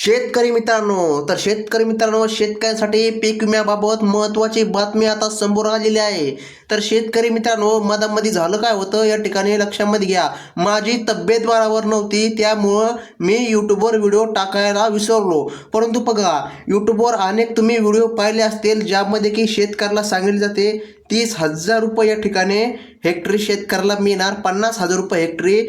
शेतकरी मित्रांनो तर शेतकरी मित्रांनो शेतकऱ्यांसाठी पीक विम्याबाबत महत्त्वाची बातमी आता समोर आलेली आहे. तर शेतकरी मित्रांनो मधामध्ये झालं काय होतं या ठिकाणी लक्षामध्ये घ्या. माझी तब्येत बरोबर नव्हती त्यामुळं मी यूट्यूबवर व्हिडिओ टाकायला विसरलो. परंतु बघा यूट्यूबवर अनेक तुम्ही व्हिडिओ पाहिले असतील ज्यामध्ये की शेतकऱ्याला सांगितले जाते तीस हजार रुपये या ठिकाणी हेक्टरी शेतकऱ्याला मिळणार पन्नास हजार रुपये हेक्टरी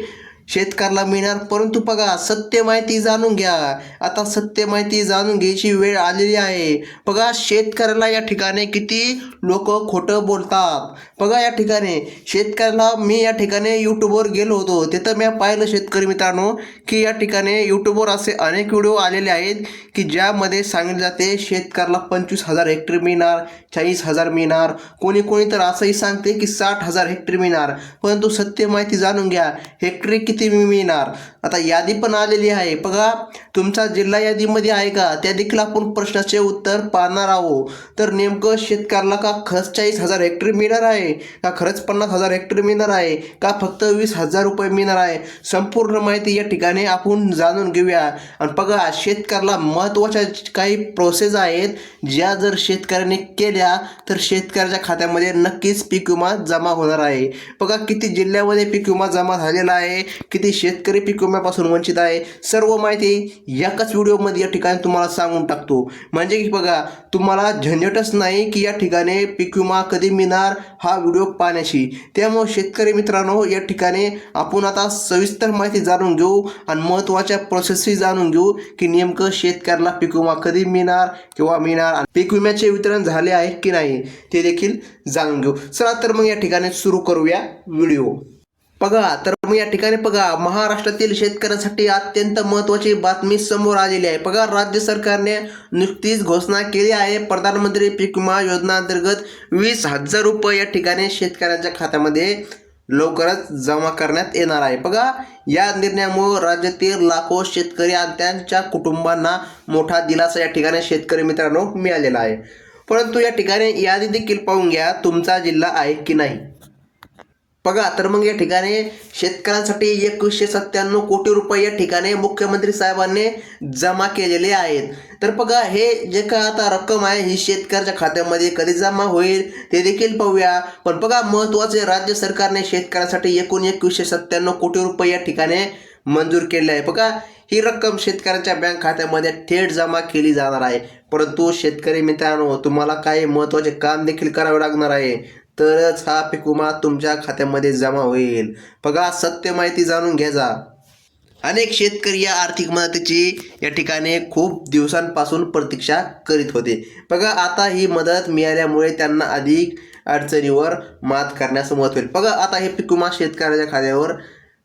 शेतकऱ्याला मिळणार परंतु बघा सत्य माहिती जाणून घ्या. आता सत्य माहिती जाणून घ्यायची वेळ आलेली आहे. बघा शेतकऱ्याला या ठिकाणी किती लोक खोटं बोलतात. बघा या ठिकाणी शेतकऱ्याला मी या ठिकाणी यूट्यूबवर गेलो होतो. तिथं मी पाहिलं शेतकरी मित्रांनो की या ठिकाणी यूट्यूबवर असे अनेक व्हिडिओ आलेले आहेत की ज्यामध्ये सांगितले जाते शेतकऱ्याला पंचवीस हजार हेक्टर मिळणार चाळीस हजार मिळणार. कोणी कोणी तर असंही सांगते की साठ हजार हेक्टर मिळणार. परंतु सत्य माहिती जाणून घ्या. हेक्टरी किती मिळणार? आता यादी पण आलेली आहे. बघा तुमचा जिल्हा यादीमध्ये आहे का? त्या देखील आपण प्रश्नाचे उत्तर पाहणार आहोत. तर नेमकं शेतकऱ्याला का खरंच चाळीस हजार हेक्टर मिळणार आहे? का खरंच पन्नास हजार हेक्टर मिळणार आहे? का फक्त वीस हजार रुपये मिळणार आहे? संपूर्ण माहिती या ठिकाणी आपण जाणून घेऊया. आणि बघा शेतकऱ्याला महत्त्वाच्या काही प्रोसेस आहेत. ज्या जर शेतकऱ्याने केल्या तर शेतकऱ्याच्या खात्यामध्ये नक्कीच पीक विमा जमा होणार आहे. बघा किती जिल्ह्यामध्ये पीक विमा जमा झालेला आहे? किती शेतकरी पीक विम्यापासून वंचित आहे सर्व माहिती एकाच व्हिडिओमध्ये या ठिकाणी तुम्हाला सांगून टाकतो. म्हणजे की बघा तुम्हाला झंझटच नाही की या ठिकाणी पीक विमा कधी मिळणार हा व्हिडिओ पाहण्याशी. त्यामुळे शेतकरी मित्रांनो या ठिकाणी आपण आता सविस्तर माहिती जाणून घेऊ आणि महत्त्वाच्या प्रोसेसही जाणून घेऊ की नेमकं शेतकऱ्याला पीक विमा कधी मिळणार किंवा मिळणार पीक विम्याचे वितरण झाले आहे की नाही ते देखील जाणून घेऊ. चला तर मग या ठिकाणी सुरू करूया व्हिडिओ. बघा तर मग या ठिकाणी बघा महाराष्ट्रातील शेतकऱ्यांसाठी अत्यंत महत्त्वाची बातमी समोर आलेली आहे. बघा राज्य सरकारने नुकतीच घोषणा केली आहे प्रधानमंत्री पीक विमा योजना अंतर्गत वीस हजार रुपये या ठिकाणी शेतकऱ्यांच्या खात्यामध्ये लवकरच जमा करण्यात येणार आहे. बघा या निर्णयामुळे राज्यातील लाखो शेतकरी आणि त्यांच्या कुटुंबांना मोठा दिलासा या ठिकाणी शेतकरी मित्रांनो मिळालेला आहे. परंतु या ठिकाणी यादी देखील पाहून घ्या तुमचा जिल्हा आहे की नाही. बघा तर मग या ठिकाणी शेतकऱ्यांसाठी एकवीसशे सत्त्याण्णव कोटी रुपये या ठिकाणी मुख्यमंत्री साहेबांनी जमा केलेले आहेत. तर बघा हे जे काय आता रक्कम आहे ही शेतकऱ्याच्या खात्यामध्ये कधी जमा होईल ते देखील पाहूया. पण बघा महत्त्वाचे राज्य सरकारने शेतकऱ्यांसाठी एकूण एकवीसशे सत्त्याण्णव कोटी रुपये या ठिकाणी मंजूर केले आहे. बघा ही रक्कम शेतकऱ्यांच्या बँक खात्यामध्ये थेट जमा केली जाणार आहे. परंतु शेतकरी मित्रांनो तुम्हाला काही महत्त्वाचे काम देखील करावे लागणार आहे. तरच हा पिकुमा तुमच्या खात्यामध्ये जमा होईल. बघा सत्य माहिती जाणून घ्यायचा अनेक शेतकरी या आर्थिक मदतीची या ठिकाणी खूप दिवसांपासून प्रतीक्षा करीत होते. बघा आता ही मदत मिळाल्यामुळे त्यांना अधिक अडचणीवर मात करण्यास मदत होईल. बघा आता हे पिकुमा शेतकऱ्याच्या खात्यावर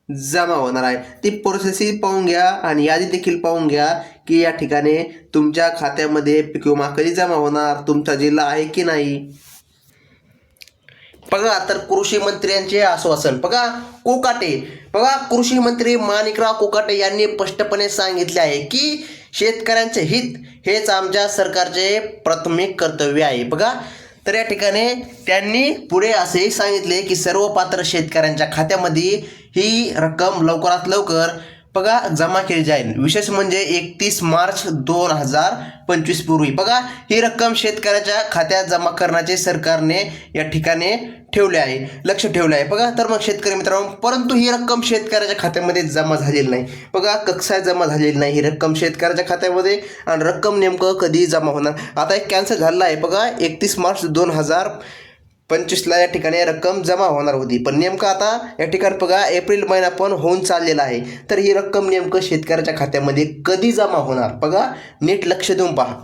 जमा होणार आहे. ती प्रोसेसही पाहून घ्या आणि यादी देखील पाहून घ्या की या ठिकाणी तुमच्या खात्यामध्ये पिकुमा कधी जमा होणार तुमचा जिल्हा आहे की नाही. बघा तर कृषी मंत्र्यांचे आश्वासन. बघा कोकाटे. बघा कृषी मंत्री माणिकराव कोकाटे यांनी स्पष्टपणे सांगितले आहे की शेतकऱ्यांचे हित हेच आमच्या सरकारचे प्राथमिक कर्तव्य आहे. बघा तर या ठिकाणी त्यांनी पुढे असेही सांगितले की सर्व पात्र शेतकऱ्यांच्या खात्यामध्ये ही रक्कम लवकरात लवकर बघा जमा केली जाईल. विशेष म्हणजे एकतीस मार्च दोन हजार पंचवीस पूर्वी. बघा ही रक्कम शेतकऱ्याच्या खात्यात जमा करण्याचे सरकारने या ठिकाणी ठेवले आहे. लक्ष ठेवले आहे. बघा तर मग शेतकरी मित्रांनो परंतु ही रक्कम शेतकऱ्याच्या खात्यामध्ये जमा झालेली नाही. बघा कक्षा जमा झालेली नाही. ही रक्कम शेतकऱ्याच्या खात्यामध्ये आणि रक्कम नेमकं कधी जमा होणार. आता एक कॅन्सल झालेला आहे. बघा एकतीस मार्च दोन हजार पंचवीसला या ठिकाणी रक्कम जमा होणार होती. पण नेमकं आता या ठिकाणी बघा एप्रिल महिना पण होऊन चाललेला आहे. तर ही रक्कम नेमकं शेतकऱ्याच्या खात्यामध्ये कधी जमा होणार? बघा नीट लक्ष देऊन पहा.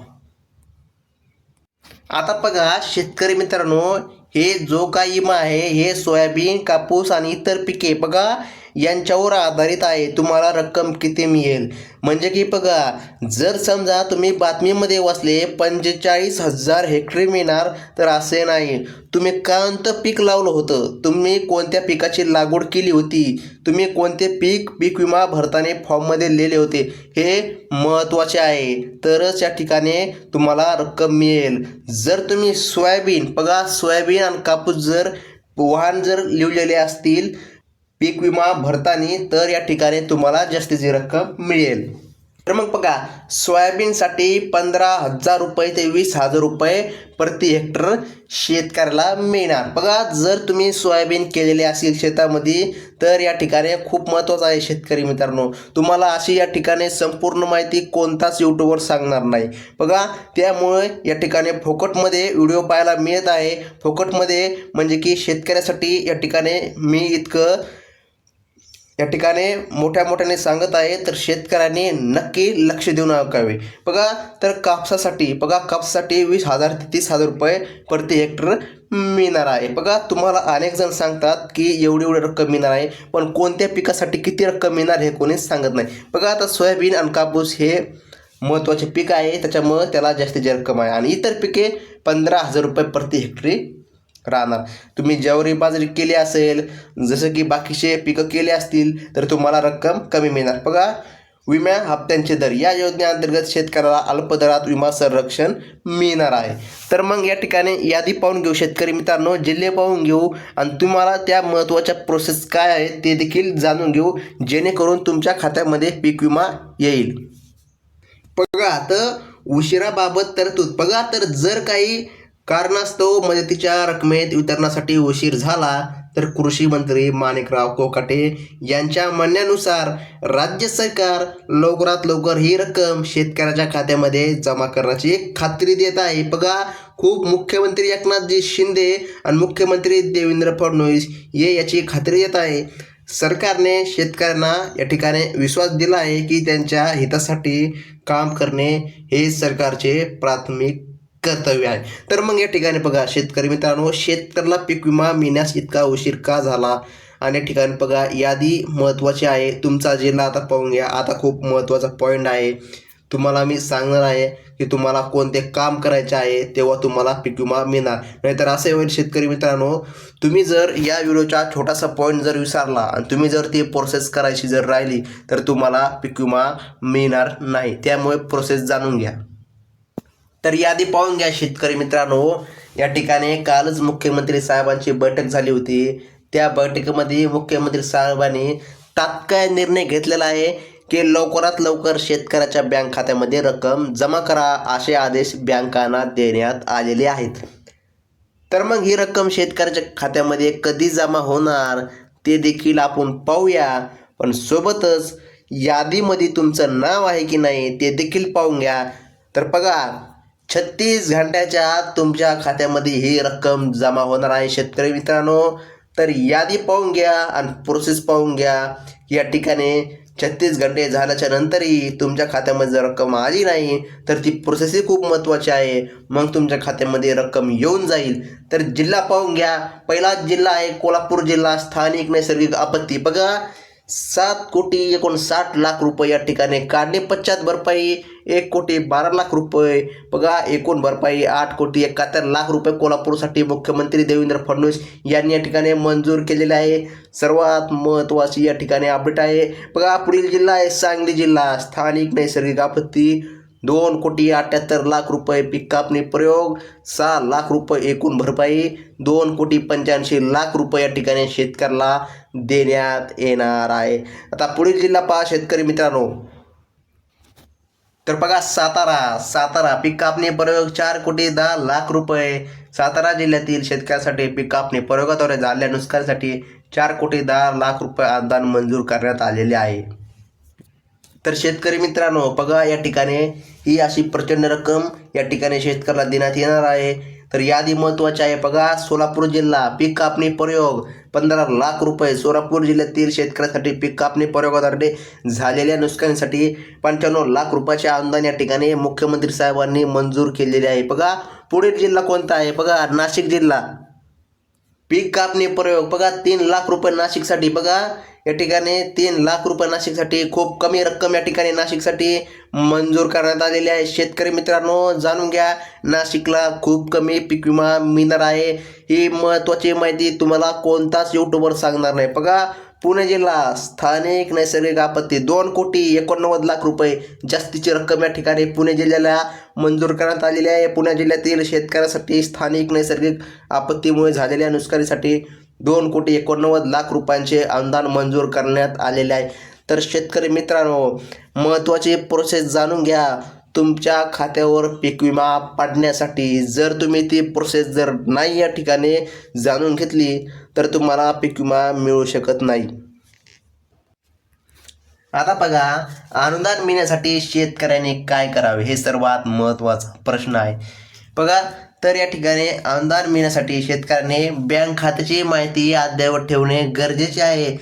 आता बघा शेतकरी मित्रांनो हे जो काही विमा आहे हे सोयाबीन कापूस आणि इतर पिके बघा यांच्यावर आधारित आहे. तुम्हाला रक्कम किती मिळेल? म्हणजे की बघा जर समजा तुम्ही बातमीमध्ये वाचले पंचेचाळीस हजार हेक्टरी मिळणार तर असे नाही. तुम्ही कोणतं पीक लावलं होतं. तुम्ही कोणत्या पिकाची लागवड केली होती? तुम्ही कोणते पीक पीक विमा भरताना फॉर्ममध्ये लिहिले होते? हे महत्त्वाचे आहे. तरच या ठिकाणी तुम्हाला रक्कम मिळेल. जर तुम्ही सोयाबीन बघा सोयाबीन आणि कापूस जर वाहन जर लिवलेले असतील पीक विमा भरताना तर या ठिकाणी तुम्हाला जास्तीची रक्कम मिळेल. तर मग बघा सोयाबीनसाठी पंधरा हजार रुपये ते वीस हजार रुपये प्रति हेक्टर शेतकऱ्याला मिळणार. बघा जर तुम्ही सोयाबीन केलेले असेल शेतामध्ये तर या ठिकाणी खूप महत्त्वाचं आहे शेतकरी मित्रांनो. तुम्हाला अशी या ठिकाणी संपूर्ण माहिती कोणताच यूट्यूबवर सांगणार नाही. बघा त्यामुळे या ठिकाणी फोकटमध्ये व्हिडिओ पाहायला मिळत आहे. फोकटमध्ये म्हणजे की शेतकऱ्यासाठी या ठिकाणी मी इतकं या ठिकाणी मोठ्या मोठ्याने सांगत आहे तर शेतकऱ्यांनी नक्की लक्ष देऊन ऐकावे. बघा तर कापसासाठी बघा कापसासाठी वीस हजार ते तीस हजार रुपये प्रति हेक्टर मिळणार आहे. बघा तुम्हाला अनेक जण सांगतात की एवढी एवढी रक्कम मिळणार आहे पण कोणत्या पिकासाठी किती रक्कम मिळणार हे कोणीच सांगत नाही. बघा आता सोयाबीन आणि कापूस हे महत्त्वाचे पीक आहे त्याच्यामुळं त्याला जास्तीची रक्कम आहे. आणि इतर पिके पंधरा हजार रुपये प्रति हेक्टरी राहणार. तुम्ही ज्वारी बाजरी केली असेल जसं की बाकीचे पिकं केले असतील तर तुम्हाला रक्कम कमी मिळणार. बघा विम्या हप्त्यांचे दर. या योजनेअंतर्गत शेतकऱ्याला अल्प दरात विमा संरक्षण मिळणार आहे. तर मग या ठिकाणी यादी पाहून घेऊ शेतकरी मित्रांनो जिल्हे पाहून घेऊ. आणि तुम्हाला त्या महत्त्वाच्या प्रोसेस काय आहेत ते देखील जाणून घेऊ जेणेकरून तुमच्या खात्यामध्ये पीक विमा येईल. बघा तर उशिराबाबत तरतूद बघा तर जर काही कारणास्तव मदतीच्या रकमेत वितरणासाठी उशीर झाला तर कृषी मंत्री माणिकराव कोकाटे यांच्या म्हणण्यानुसार राज्य सरकार लवकरात लवकर ही रक्कम शेतकऱ्याच्या खात्यामध्ये जमा करण्याची खात्री देत आहे. बघा खूप मुख्यमंत्री एकनाथजी शिंदे आणि मुख्यमंत्री देवेंद्र फडणवीस हे याची खात्री देत आहे. सरकारने शेतकऱ्यांना या ठिकाणी विश्वास दिला आहे की त्यांच्या हितासाठी काम करणे हे सरकारचे प्राथमिक कर्तव्य आहे. तर मग या ठिकाणी बघा शेतकरी मित्रांनो शेतकऱ्याला पीक विमा मिळण्यास इतका उशीर का झाला? आणि या ठिकाणी बघा यादी महत्त्वाची आहे. तुमचा जिल्हा आता पाहून घ्या. आता खूप महत्त्वाचा पॉईंट आहे. तुम्हाला मी सांगणार आहे की तुम्हाला कोणते काम करायचे आहे तेव्हा तुम्हाला पीक विमा मिळणार. नाहीतर असे होईल शेतकरी मित्रांनो तुम्ही जर या व्हिडिओचा छोटासा पॉईंट जर विसरला आणि तुम्ही जर ती प्रोसेस करायची जर राहिली तर तुम्हाला पीक विमा मिळणार नाही. त्यामुळे प्रोसेस जाणून घ्या. तर यादी पाहून घ्या शेतकरी मित्रांनो. या ठिकाणी कालच मुख्यमंत्री साहेबांची बैठक झाली होती. त्या बैठकीमध्ये मुख्यमंत्री साहेबांनी तात्काळ निर्णय घेतलेला आहे की लवकरात लवकर शेतकऱ्याच्या बँक खात्यामध्ये रक्कम जमा करा असे आदेश बँकांना देण्यात आलेले आहेत. तर मग ही रक्कम शेतकऱ्याच्या खात्यामध्ये कधी जमा होणार ते देखील आपण पाहूया. पण सोबतच यादीमध्ये तुमचं नाव आहे की नाही ते देखील पाहून घ्या. तर बघा छत्तीस घंट्याच्या आत तुमच्या खात्यामध्ये ही रक्कम जमा होणार आहे शेतकरी मित्रांनो. तर यादी पाहून घ्या आणि प्रोसेस पाहून घ्या. या ठिकाणी छत्तीस घंटे झाल्याच्या नंतरही तुमच्या खात्यामध्ये जर रक्कम आली नाही तर ती प्रोसेसही खूप महत्त्वाची आहे. मग तुमच्या खात्यामध्ये रक्कम येऊन जाईल. तर जिल्हा पाहून घ्या. पहिला जिल्हा आहे कोल्हापूर जिल्हा. स्थानिक नैसर्गिक आपत्ती. बघा सात कोटी एकोणसाठ लाख रुपये या ठिकाणी काढणे पश्चात भरपाई एक कोटी बारा लाख रुपये. बघा एकूण भरपाई आठ कोटी एकाहत्तर लाख रुपये कोल्हापूरसाठी मुख्यमंत्री देवेंद्र फडणवीस यांनी या ठिकाणी मंजूर केलेले आहे. सर्वात महत्त्वाची या ठिकाणी अपडेट आहे. बघा पुढील जिल्हा आहे सांगली जिल्हा. स्थानिक नैसर्गिक आपत्ती दोन कोटी अठ्ठ्याहत्तर लाख रुपये पीक कापणी प्रयोग सहा लाख रुपये एकूण भरपाई दोन कोटी पंच्याऐंशी लाख रुपये या ठिकाणी शेतकऱ्याला देण्यात येणार आहे. आता पुढील जिल्हा पहा शेतकरी मित्रांनो. तर बघा सातारा सातारा पीक कापणी प्रयोग चार कोटी दहा लाख रुपये. सातारा जिल्ह्यातील शेतकऱ्यासाठी पीक कापणी प्रयोगाद्वारे झालेल्या नुकसानीसाठी चार कोटी दहा लाख रुपये अनुदान मंजूर करण्यात आलेले आहे. तर शेतकरी मित्रांनो बघा या ठिकाणी ही अशी प्रचंड रक्कम या ठिकाणी शेतकऱ्याला देण्यात येणार आहे. तर यादी महत्त्वाची आहे बघा सोलापूर जिल्हा पीक कापणी प्रयोग पंधरा लाख रुपये. सोलापूर जिल्ह्यातील शेतकऱ्यासाठी पीक कापणी प्रयोगाद्वारे झालेल्या नुकसानीसाठी पंच्याण्णव लाख रुपयाचे अनुदान या ठिकाणी मुख्यमंत्री साहेबांनी मंजूर केलेले आहे. बघा पुढील जिल्हा कोणता आहे? बघा नाशिक जिल्हा. पीक कापणी प्रयोग. बघा तीन लाख रुपये नाशिकसाठी. बघा या ठिकाणी तीन लाख रुपये नाशिकसाठी. खूप कमी रक्कम या ठिकाणी नाशिकसाठी मंजूर करण्यात आलेली आहे. शेतकरी मित्रांनो जाणून घ्या नाशिकला खूप कमी पीक विमा मिळणार आहे. ही महत्त्वाची माहिती तुम्हाला कोणताच यूट्यूबवर सांगणार नाही. बघा पुणे जिल्हा स्थानिक नैसर्गिक आपत्ती. दोन कोटी एकोणनव्वद लाख रुपये जास्तीची रक्कम या ठिकाणी पुणे जिल्ह्याला मंजूर करण्यात आलेली आहे. पुणे जिल्ह्यातील शेतकऱ्यासाठी स्थानिक नैसर्गिक आपत्तीमुळे झालेल्या नुकसानीसाठी दोन कोटी एकोणनव्वद लाख रुपयांचे अनुदान मंजूर करण्यात आलेले आहे. तर शेतकरी मित्रांनो महत्त्वाची प्रोसेस जाणून घ्या. तुमच्या खात्यावर पीक विमा पाडण्यासाठी जर तुम्ही ती प्रोसेस जर नाही या ठिकाणी जाणून घेतली तर तुम्हाला पीक विमा मिळू शकत नाही. आता बघा अनुदान मिळण्यासाठी शेतकऱ्यांनी काय करावे? हे सर्वात महत्त्वाचा प्रश्न आहे. बघा तर या ठिकाणी अनुदान मिळण्यासाठी शेतकऱ्याने बँक खात्याची माहिती अद्ययावत ठेवणे गरजेचे आहे.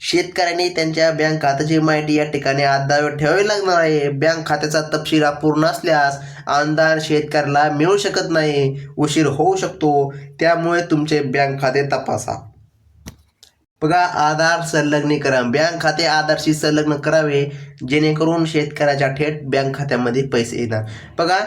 शेतकऱ्यांनी त्यांच्या बँक खात्याची माहिती या ठिकाणी अद्ययावत ठेवावी लागणार आहे. बँक खात्याचा तपशील अपूर्ण असल्यास अनुदान शेतकऱ्याला मिळू शकत नाही. उशीर होऊ शकतो. त्यामुळे तुमचे बँक खाते तपासा. बघा आधार संलग्नीकरण. बँक खाते आधारशी संलग्न करावे जेणेकरून शेतकऱ्याच्या थेट बँक खात्यामध्ये पैसे येणार. बघा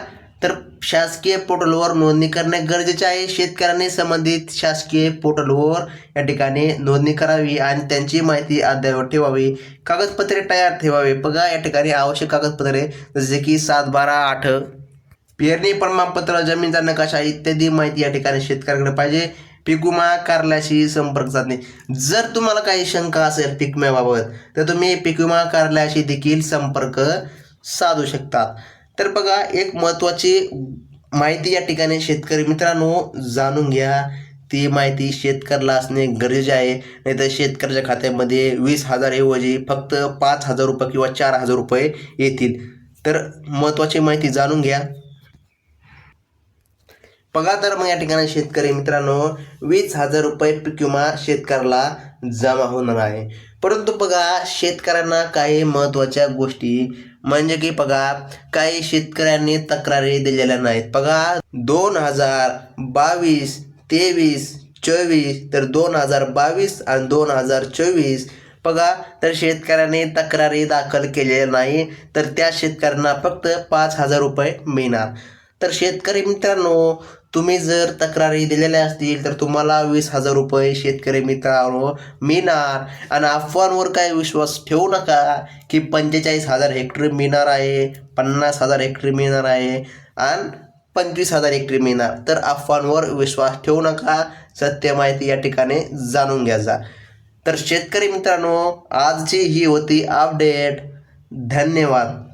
तर शासकीय पोर्टलवर नोंदणी करणे गरजेचे आहे. शेतकऱ्यांनी संबंधित शासकीय पोर्टलवर या ठिकाणी नोंदणी करावी आणि त्यांची माहिती अद्ययावत ठेवावी. कागदपत्रे तयार ठेवावे. बघा या ठिकाणी आवश्यक कागदपत्रे जसे की सात बारा आठ पेरणी प्रमाणपत्र जमीनचा नकाशा इत्यादी माहिती या ठिकाणी शेतकऱ्याकडे पाहिजे. पीक विमा कार्यालयाशी संपर्क साधणे. जर तुम्हाला काही शंका असेल पीक विम्याबाबत तर तुम्ही पीक विमा कार्यालयाशी देखील संपर्क साधू शकतात तर बघा एक महत्त्वाची माहिती या ठिकाणी शेतकरी मित्रांनो जाणून घ्या. ती माहिती शेतकऱ्याला असणे गरजेचे आहे. नाहीतर शेतकऱ्याच्या खात्यामध्ये वीस हजारऐवजी फक्त पाच हजार रुपये किंवा चार हजार रुपये येतील. तर महत्त्वाची माहिती जाणून घ्या. बघा तर मग या ठिकाणी शेतकरी मित्रांनो वीस हजार रुपये किंवा शेतकऱ्याला जमा होणार आहे. परंतु बघा शेतकऱ्यांना काही महत्त्वाच्या गोष्टी म्हणजे की बघा काही शेतकऱ्यांनी तक्रारी दिलेल्या नाहीत. बघा दोन हजार बावीस तेवीस चोवीस तर दोन हजार बावीस आणि दोन हजार चोवीस बघा तर शेतकऱ्यांनी तक्रारी दाखल केलेल्या नाही तर त्या शेतकऱ्यांना फक्त पाच हजार रुपये मिळणार. तर शेतकरी मित्रांनो तुम्ही जर तक्रारी दिलेल्या असतील तर तुम्हाला वीस हजार रुपये शेतकरी मित्रांनो मिळणार. आणि अफवांवर काय विश्वास ठेवू नका की पंचेचाळीस हजार हेक्टर मिळणार आहे पन्नास हजार हेक्टर मिळणार आहे आणि पंचवीस हजार हेक्टर मिळणार. तर अफवांवर विश्वास ठेवू नका. सत्य माहिती या ठिकाणी जाणून घ्यायचा तर शेतकरी मित्रांनो आजची ही होती अपडेट धन्यवाद.